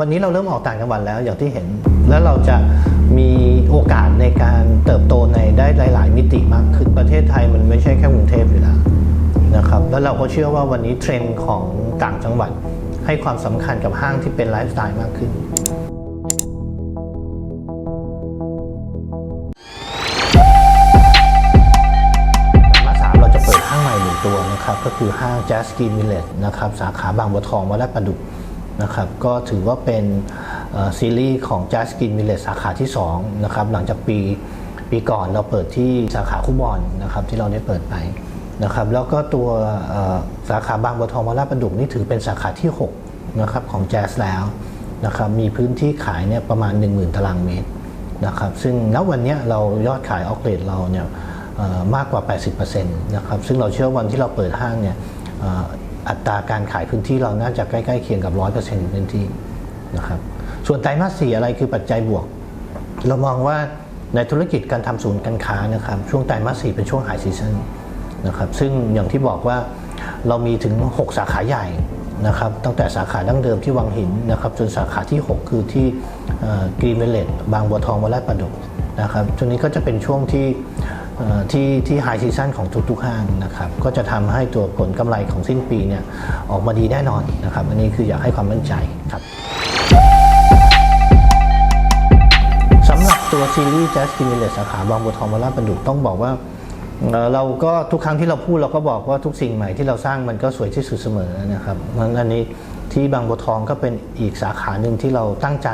วันนี้เราเริ่มออกต่างจังหวัดแล้วอย่างที่เห็น แล้วเราจะมีโอกาสในการเติบโตในได้หลาย ๆ มิติมากขึ้นประเทศไทยมันไม่ใช่แค่กรุงเทพอยู่แล้วนะครับแล้วเราก็เชื่อว่าวันนี้เทรนด์ของต่างจังหวัด ให้ความสำคัญกับห้างที่เป็นไลฟ์สไตล์มากขึ้นมาสามเราจะเปิดห้างใหม่หนึ่งตัวนะครับก็คือห้าง Jazz Green Village นะครับสาขาบางบัวทองวัดลาดประดุก นะครับก็ถือว่าเป็นซีรีส์ของ Jazz Green Village สาขาที่2นะครับหลังจากปีปีก่อนเราเปิดที่สาขาคู่บอลนะครับที่เราได้เปิดไปนะครับแล้วก็ตัวสาขาบางบัวทองวัดลาประดุกนี่ถือเป็นสาขาที่6นะครับของ Jazz แล้วนะครับมีพื้นที่ขายเนี่ยประมาณ 10,000 ตารางเมตรนะครับซึ่งณวันนี้เรายอดขายออกเลทเราเนี่ยมากกว่า 80%นะครับซึ่งเราเชื่อวันที่เราเปิดห้างเนี่ย อัตราการขายพื้นที่เราน่าจะใกล้ๆเคียงกับ 100%พื้นที่นะครับส่วนไตรมาสสี่อะไรคือปัจจัยบวก เรามองว่าในธุรกิจการทำศูนย์การค้านะครับช่วงไตรมาสสี่เป็นช่วงไฮซีซันนะครับซึ่งอย่างที่บอกว่าเรามีถึง 6 สาขาใหญ่นะครับตั้งแต่สาขาดั้งเดิมที่วังหินนะครับจนสาขาที่ 6 คือที่กรีนเวลเลตบางบัวทองวัดลาดประดุกนะครับช่วงนี้ก็จะเป็นช่วงที่ ที่ที่ไฮซีซันของทุกๆห้างนะครับก็จะทำให้ตัวผลกำไรของสิ้นปีเนี่ยออกมาดีแน่นอนนะครับอันนี้คืออยากให้ความมั่นใจครับสำหรับตัวซีรีส์ Jazz g i m i l e t สาขาบางบัวทองวราประดุกต้องบอกว่าเราก็ทุกครั้งที่เราพูดเราก็บอกว่าทุกสิ่งใหม่ที่เราสร้างมันก็สวยที่สุดเสมอนะครับงั้นอันนี้ที่บางบัวทองก็เป็นอีกสาขาหนึ่งที่เราตั้งใจ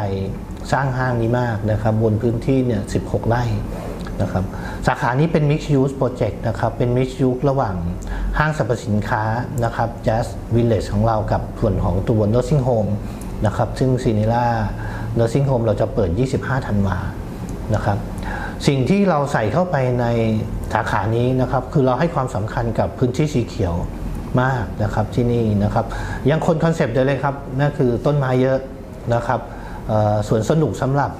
สร้างห้างนี้มากนะครับบนพื้นที่เนี่ย16 ไร่ นะครับสาขานี้เป็น Mixed Use Project นะครับเป็น Mixed Use ระหว่างห้างสรรพสินค้านะครับ Jazz Village ของเรากับส่วนของตัว Nursing Home นะครับซึ่งซีนิล่า Nursing Home เราจะเปิด 25 ธันวานะครับสิ่งที่เราใส่เข้าไปในสาขานี้นะครับคือเราให้ความสำคัญกับพื้นที่สีเขียวมากนะครับที่นี่นะครับยังคนคอนเซปต์เดิมเลยครับนั่นคือต้นไม้เยอะนะครับเอ่อสวนสนุกสำหรับ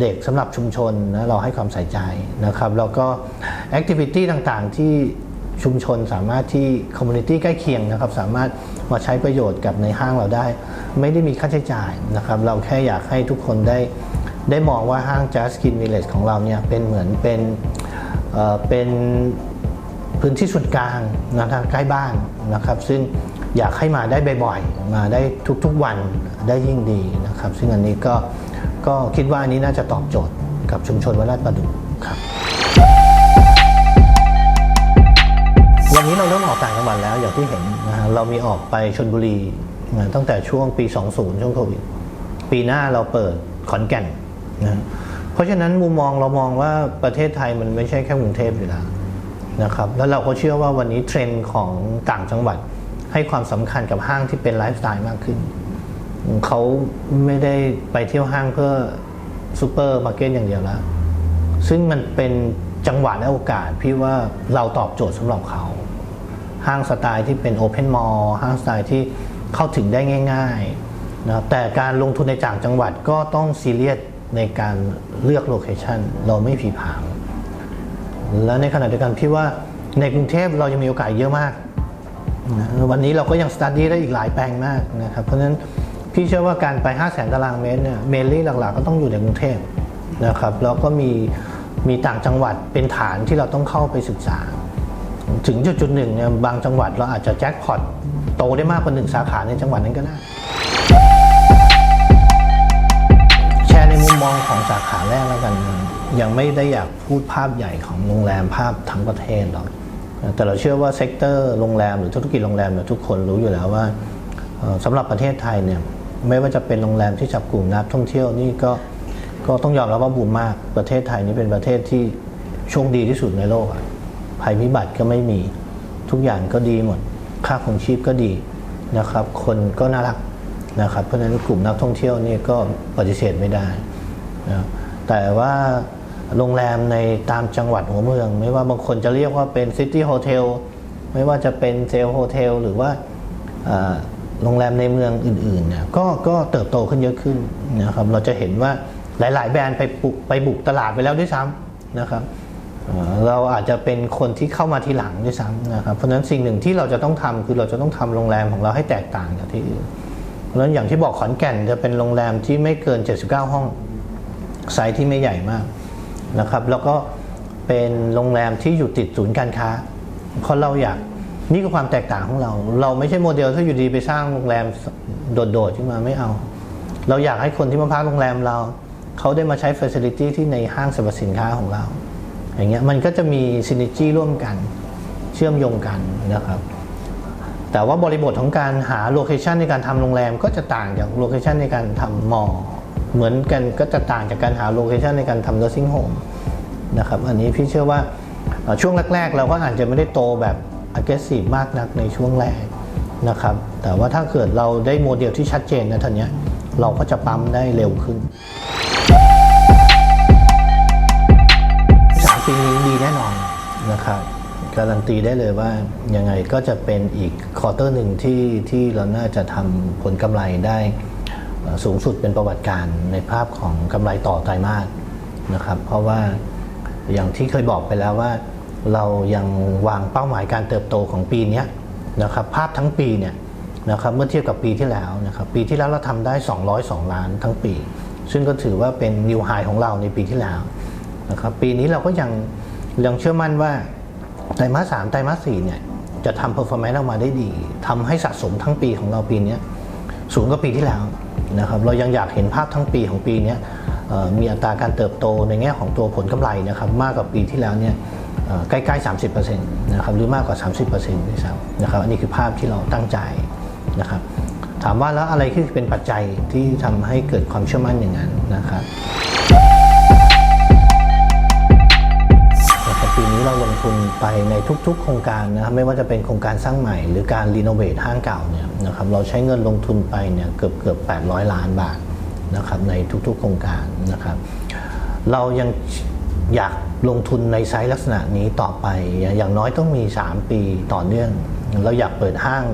เด็กสำหรับชุมชนนะเราให้ความใส่ใจนะครับแล้วก็แอคทิวิตี้ต่างๆที่ชุมชนสามารถที่คอมมูนิตี้ใกล้เคียงนะครับสามารถมาใช้ประโยชน์กับในห้างเราได้ ไม่ได้มีค่าใช้จ่ายนะครับเราแค่อยากให้ทุกคนได้ ได้มองว่าห้าง Just Skin Village ของเราเนี่ยเป็นเหมือนเป็นเอ่อเป็นพื้นที่ส่วนกลางนะครับใกล้บ้านนะครับ ซึ่งอยากให้มาได้บ่อยๆ มาได้ทุกๆวันได้ยิ่งดีนะครับ ซึ่งอันนี้ก็ ก็คิดว่าอันนี้น่าจะตอบโจทย์กับชุมชนวัดลาดประดุกครับวันนี้เราเริ่มออกต่างจังหวัดแล้วอย่างที่เห็นนะฮะเรามีออกไปชนบุรีนะตั้งแต่ช่วงปี 20 ช่วงโควิดปีหน้าเราเปิดขอนแก่นนะเพราะฉะนั้นมุมมองเรามองว่าประเทศไทยมันไม่ใช่แค่กรุงเทพอยู่แล้วนะครับแล้วเราก็เชื่อว่าวันนี้เทรนด์ของต่างจังหวัดให้ความสำคัญกับห้างที่เป็นไลฟ์สไตล์มากขึ้น เขาไม่ได้ไปเที่ยวห้างเพื่อซูเปอร์มาร์เก็ตอย่างเดียวแล้ว ซึ่งมันเป็นจังหวะและโอกาส พี่ว่าเราตอบโจทย์สำหรับเขา ห้างสไตล์ที่เป็นโอเพนมอลล์ห้างสไตล์ที่เข้าถึงได้ง่ายๆนะครับแต่การลงทุนในต่างจังหวัดก็ต้องซีเรียสในการเลือกโลเคชันเราไม่ผีผางและในขณะเดียวกันพี่ว่าในกรุงเทพเรายังมีโอกาสเยอะมากนะวันนี้เราก็ยังสต u d ดี้ได้อีกหลายแปลงมากนะครับ เพราะฉะนั้น พี่เชื่อว่าการไป 5 0 0 0 0ตารางเมตรเนี่ยเมลี่หลักๆ ก็ต้องอยู่ในกรุงเทพนะครับแล้วก็มีมีต่างจังหวัดเป็นฐานที่เราต้องเข้าไปศึกษา ถึงจุดจุดหนึ่งเนี่ยบางจังหวัดเราอาจจะแจ็คพอตโตได้มากกว่าหนึ่งสาขาในจังหวัดนั้นก็ได้แชร์ในมุมมองของสาขาแรกแล้วกัน ยังไม่ได้อยากพูดภาพใหญ่ของโรงแรมภาพทั้งประเทศหรอกแต่เราเชื่อว่าเซกเตอร์โรงแรมหรือธุรกิจโรงแรมเนี่ยทุกคนรู้อยู่แล้วว่าสำหรับประเทศไทยเนี่ย ไม่ว่าจะเป็นโรงแรมที่จับกลุ่มนักท่องเที่ยวนี่ก็ก็ต้องยอมรับว่าบูมมากประเทศไทยนี่เป็นประเทศที่โชคดีที่สุดในโลกอะภัยพิบัติก็ไม่มีทุกอย่างก็ดีหมด ค่าของชีพก็ดีนะครับ คนก็น่ารักนะครับ เพราะฉะนั้นกลุ่มนักท่องเที่ยวนี่ก็ปฏิเสธไม่ได้นะแต่ว่าโรงแรมในตามจังหวัดหัวเมือง ไม่ว่าบางคนจะเรียกว่าเป็นซิตี้โฮเทลไม่ว่าจะเป็นเซลโฮเทลหรือว่า โรงแรมในเมืองอื่นๆเนี่ยก็ก็เติบโตขึ้นเยอะขึ้นนะครับเราจะเห็นว่าหลาย ๆ แบรนด์ไปบุกไปบุกตลาดไปแล้วด้วยซ้ำนะครับเราอาจจะเป็นคนที่เข้ามาทีหลังด้วยซ้ำนะครับเพราะฉะนั้นสิ่งหนึ่งที่เราจะต้องทำคือเราจะต้องทำโรงแรมของเราให้แตกต่างจากที่อื่นแล้วอย่างที่บอกขอนแก่นจะเป็นโรงแรมที่ไม่เกิน 79 ห้องไซส์ที่ไม่ใหญ่มากนะครับ แล้วก็เป็นโรงแรมที่อยู่ติดศูนย์การค้า เพราะเราอยาก นี่คือความแตกต่างของเรา เราไม่ใช่โมเดลที่อยู่ดีไปสร้างโรงแรมโดดๆขึ้นมาไม่เอา เราอยากให้คนที่มาพักโรงแรมเราเขาได้มาใช้เฟ a ซิลิตี้ที่ในห้างสรรพสินค้าของเรา อย่างเงี้ยมันก็จะมีซิน e จีร่วมกันเชื่อมโยงกันนะครับแต่ว่าบริบทของการหาโลเคชันในการทำโรงแรมก็จะต่างจากโลเคชันในการทำมอลเหมือนกันก็จะต่างจากการหาโลเคชันในการทำ nursing home นะครับอันนี้พี่เชื่อว่าช่วงแรก ๆ เราก็อาจจะไม่ได้โตแบบ aggressive มากนักในช่วงแรกนะครับ แต่ว่าถ้าเกิดเราได้โมเดลที่ชัดเจนนะท่านเนี้ยเราก็จะปั๊มได้เร็วขึ้นสามปีนี้ดีแน่นอนนะครับการันตีได้เลยว่ายังไงก็จะเป็นอีกควอเตอร์หนึ่งที่ที่เราน่าจะทำผลกำไรได้สูงสุดเป็นประวัติการในภาพของกำไรต่อไตรมาสนะครับ เพราะว่าอย่างที่เคยบอกไปแล้วว่า เรายังวางเป้าหมายการเติบโตของปีนี้นะครับภาพทั้งปีเนี่ยนะครับเมื่อเทียบกับปีที่แล้วนะครับปีที่แล้วเราทำได้ 202 ล้านทั้งปี ซึ่งก็ถือว่าเป็นนิวไฮของเราในปีที่แล้วนะครับปีนี้เราก็ยังยังเชื่อมั่นว่าไตรมาสสามไตรมาสสี่เนี่ยจะทำ performance ออกมาได้ดีทำให้สะสมทั้งปีของเราปีนี้สูงกว่าปีที่แล้วนะครับเรายังอยากเห็นภาพทั้งปีของปีนี้มีอัตราการเติบโตในแง่ของตัวผลกำไรนะครับมากกว่าปีที่แล้วเนี่ย ใกล้ๆ 30%นะครับหรือมากกว่า 30%ด้วยซ้ำนะครับอันนี้คือภาพที่เราตั้งใจนะครับถามว่าแล้วอะไรที่เป็นปัจจัยที่ทำให้เกิดความเชื่อมั่นอย่างนั้นนะครับนะครับปีนี้เราลงทุนไปในทุกๆ โครงการนะครับไม่ว่าจะเป็นโครงการสร้างใหม่หรือการรีโนเวทห้างเก่าเนี่ยนะครับเราใช้เงินลงทุนไปเนี่ยเกือบเกือบ800 ล้านบาทนะครับในทุกๆ โครงการนะครับ เรายัง อยากลงทุนในไซส์ลักษณะนี้ต่อไป อย่างน้อยต้องมี 3 ปีต่อเนื่อง เราอยากเปิดห้าง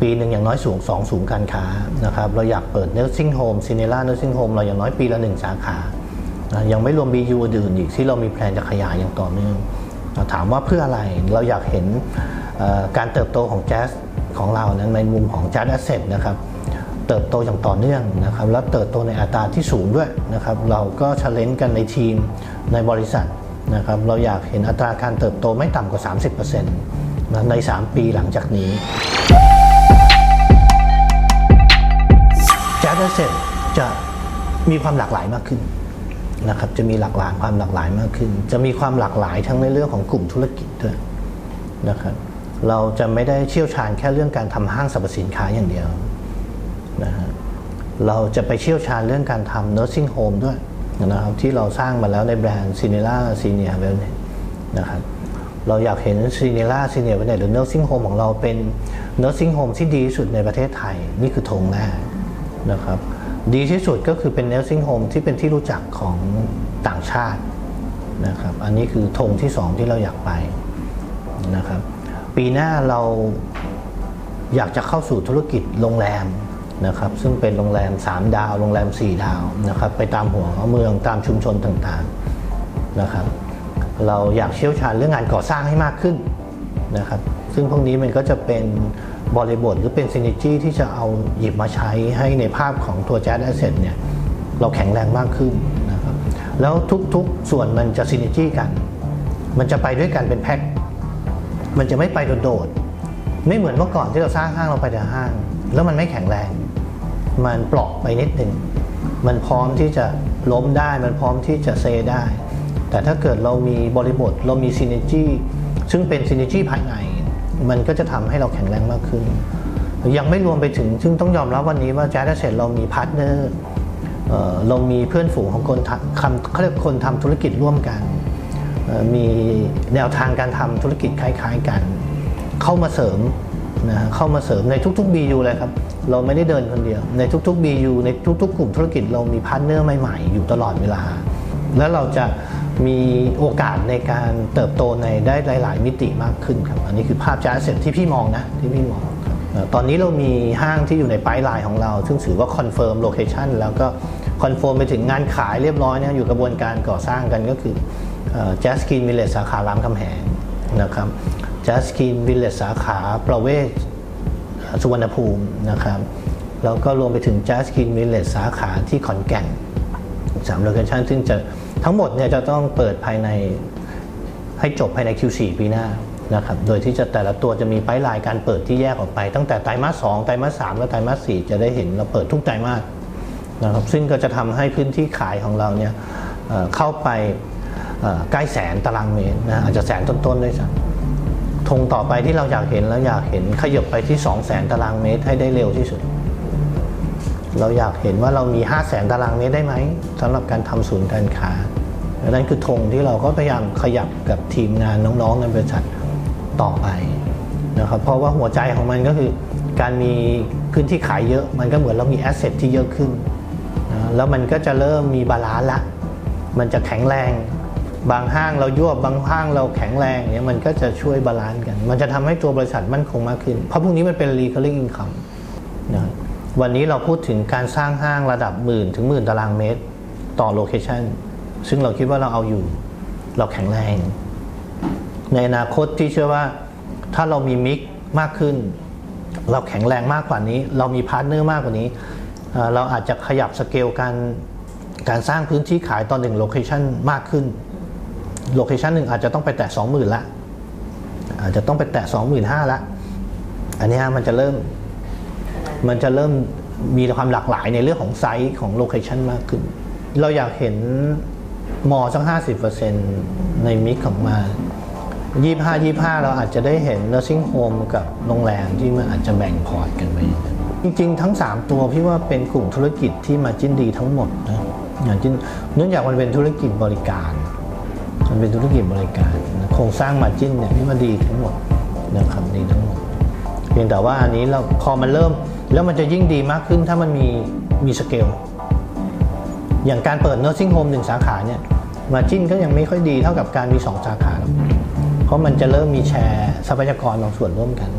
ปีหนึ่งอย่างน้อยสูง2ศูนย์การค้านะครับเราอยากเปิดเน r ซิ่งโฮมซินเนล่าเน r ซิ่งโฮมเราอย่างน้อยปีละหนึ่งสาขา ยังไม่รวม BU อื่นอีกที่เรามีแผนจะขยายอย่างต่อเนื่องถามว่าเพื่ออะไรเราอยากเห็นการเติบโตของแจ๊สของเรานั้นในมุมของแจ๊สแอสเซทนะครับ เติบโตอย่างต่อเนื่องนะครับแล้วเติบโตในอัตราที่สูงด้วยนะครับเราก็เช l เลนกันในทีมในบริษัทนะครับเราอยากเห็นอัตราการเติบโตไม่ต่ำกว่า 30%นะใน 3 ปีหลังจากนี้แจ๊สแอสเซทจะมีความหลากหลายมากขึ้นนะครับจะมีหลากหลายความหลากหลายมากขึ้น จะมีความหลากหลายทั้งในเรื่องของกลุ่มธุรกิจด้วยนะครับเราจะไม่ได้เชี่ยวชาญแค่เรื่องการทำห้างสรรพสินค้าอย่างเดียว นะฮะเราจะไปเชี่ยวชาญเรื่องการทำ nursing home ด้วยนะครับที่เราสร้างมาแล้วในแบรนด์ c i n e l a Senior Wellness นะครับเราอยากเห็น c i n e l a Senior Wellness หรือ nursing home ของเราเป็น nursing home ที่ดีที่สุดในประเทศไทย นี่คือธงแรกนะครับดีที่สุดก็คือเป็น nursing home ที่เป็นที่รู้จักของต่างชาตินะครับอันนี้คือธงที่สองที่เราอยากไปนะครับปีหน้าเราอยากจะเข้าสู่ธุรกิจโรงแรม นะครับซึ่งเป็นโรงแรม 3 ดาว โรงแรม 4 ดาวนะครับไปตามหัวเมืองตามชุมชนต่างๆนะครับเราอยากเชี่ยวชาญเรื่องงานก่อสร้างให้มากขึ้นนะครับซึ่งพวกนี้มันก็จะเป็นบริบทหรือเป็นซินิจี้ที่จะเอาหยิบมาใช้ให้ในภาพของตัว Jazz Asset เนี่ยเราแข็งแรงมากขึ้นนะครับแล้วทุกๆส่วนมันจะซินิจี้กัน มันจะไปด้วยกันเป็นแพ็คมันจะไม่ไปโดดๆไม่เหมือนเมื่อก่อนที่เราสร้างห้างเราไปแต่ห้าง แล้วมันไม่แข็งแรง มันเปราะไปนิดหนึ่ง มันพร้อมที่จะล้มได้ มันพร้อมที่จะเซได้ แต่ถ้าเกิดเรามีบริบท เรามีซินจี้ซึ่งเป็นซินจี้ภายใน มันก็จะทำให้เราแข็งแรงมากขึ้น ยังไม่รวมไปถึง ซึ่งต้องยอมรับวันนี้ว่าแจ๊สเสร็จเรามีพาร์ทเนอร์เรามีเพื่อนฝูงของคนทำคำเขาเรียกคนทำธุรกิจร่วมกัน มีแนวทางการทำธุรกิจคล้าย ๆ กัน เข้ามาเสริมนะฮะเข้ามาเสริมในทุกๆ BU เลยครับ เราไม่ได้เดินคนเดียว ในทุก ๆ BU ในทุก ๆ กลุ่มธุรกิจเรามีพาร์ทเนอร์ใหม่ๆ อยู่ตลอดเวลา แล้วเราจะมีโอกาสในการเติบโตในได้หลาย ๆ มิติมากขึ้นครับ อันนี้คือภาพจาร์เซ็ตที่พี่มองนะที่พี่มองตอนนี้เรามีห้างที่อยู่ในไพป์ไลน์ของเรา ซึ่งถือว่าคอนเฟิร์มโลเคชันแล้วก็คอนเฟิร์มไปถึงงานขายเรียบร้อยนะอยู่กระบวนการก่อสร้างกันก็คือแจสกินวิลเลจสาขารามคำแหงนะครับแจสกินวิลเลจสาขาประเวศ สุวรรณภูมินะครับแล้วก็รวมไปถึง Just Skin Village สาขาที่ขอนแก่นสามโลเคชันซึ่งจะทั้งหมดเนี่ยจะต้องเปิดภายในให้จบภายใน Q4 ปีหน้านะครับ โดยที่จะแต่ละตัวจะมีไพลายการเปิดที่แยกออกไป ตั้งแต่ไตรมาส2ไตรมาส3และไตรมาส4จะได้เห็นเราเปิดทุกไตรมาสนะครับซึ่งก็จะทำให้พื้นที่ขายของเราเนี่ยเข้าไปใกล้แสนตารางเมตรนะอาจจะแสนต้นๆด้วยซ้ำ ธงต่อไปที่เราอยากเห็นแล้วอยากเห็นขยับไปที่ 2 0 0แสนตารางเมตรให้ได้เร็วที่สุด เราอยากเห็นว่าเรามี 5 0 0แสนตารางเมตรได้ไหมสำหรับการทำศูนย์การค้าและนั่นคือธงที่เราก็พยายามขยับกับทีมงานน้องๆในบริษัทต่อไปนะครับเพราะว่าหัวใจของมันก็คือการมีพื้นที่ขายเยอะมันก็เหมือนเรามีแอสเซทที่เยอะขึ้นนะแล้วมันก็จะเริ่มมีบาลานซ์ละ มันจะแข็งแรง บางห้างเรายวบบางห้างเราแข็งแรงเนี่ยมันก็จะช่วยบาลานซ์กัน มันจะทำให้ตัวบริษัทมั่นคงมากขึ้น เพราะพวกนี้มันเป็น recurring income นะวันนี้เราพูดถึงการสร้างห้างระดับหมื่นถึงหมื่นตารางเมตรต่อโลเคชันซึ่งเราคิดว่าเราเอาอยู่ เราแข็งแรง ในอนาคตที่เชื่อว่าถ้าเรามีมิกมากขึ้น เราแข็งแรงมากกว่านี้ เรามีพาร์ทเนอร์มากกว่านี้ เราอาจจะขยับสเกลการการสร้างพื้นที่ขายตอนหนึ่งโลเคชันมากขึ้น โลเคชันหนึ่งอาจจะต้องไปแตะ20,000ละ อาจจะต้องไปแตะ25,000ละ อันนี้มันจะเริ่ม มันจะเริ่มมีความหลากหลายในเรื่องของไซส์ของโลเคชันมากขึ้น เราอยากเห็นมอสัก50%ในมิกของมา25 25เราอาจจะได้เห็น nursing home กับโรงแรมที่มันอาจจะแบ่งพอร์ตกันไปจริงๆ ทั้ง 3 ตัวพี่ว่าเป็นกลุ่มธุรกิจที่มาจิ้นดีทั้งหมดนะอย่างจิ้นเนื่องจากมันเป็นธุรกิจบริการ มันเป็นธุรกิจบริการนะโครงสร้างมาจิ้นเนี่ยที่มันดีทั้งหมดนะครับดีทั้งหมด เพียงแต่ว่าอันนี้เราพอมันเริ่ม แล้วมันจะยิ่งดีมากขึ้นถ้ามันมีมีสเกลอย่างการเปิด nursing home หนึ่งสาขาเนี่ยมาจิ้นก็ยังไม่ค่อยดีเท่ากับการมี2สาขา เพราะมันจะเริ่มมีแชร์ทรัพยากรบางส่วนร่วมกัน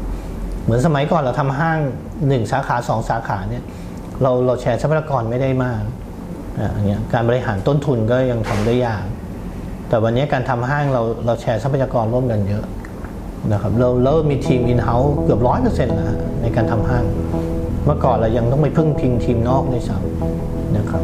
เหมือนสมัยก่อนเราทำห้าง1สาขา2สาขาเนี่ยเราเราแชร์ทรัพยากรไม่ได้มากอะอย่างเงี้ยการบริหารต้นทุนก็ยังทำได้ยาก แต่วันนี้การทำห้างเราเราแชร์ทรัพยากรร่วมกันเยอะนะครับเราเรามีทีมอินเฮ้าส์เกือบร้อยเปอร์เซ็นต์นะฮะในการทำห้าง เมื่อก่อนเรายังต้องไปพึ่งพิงทีมนอกด้วยซ้ำนะครับ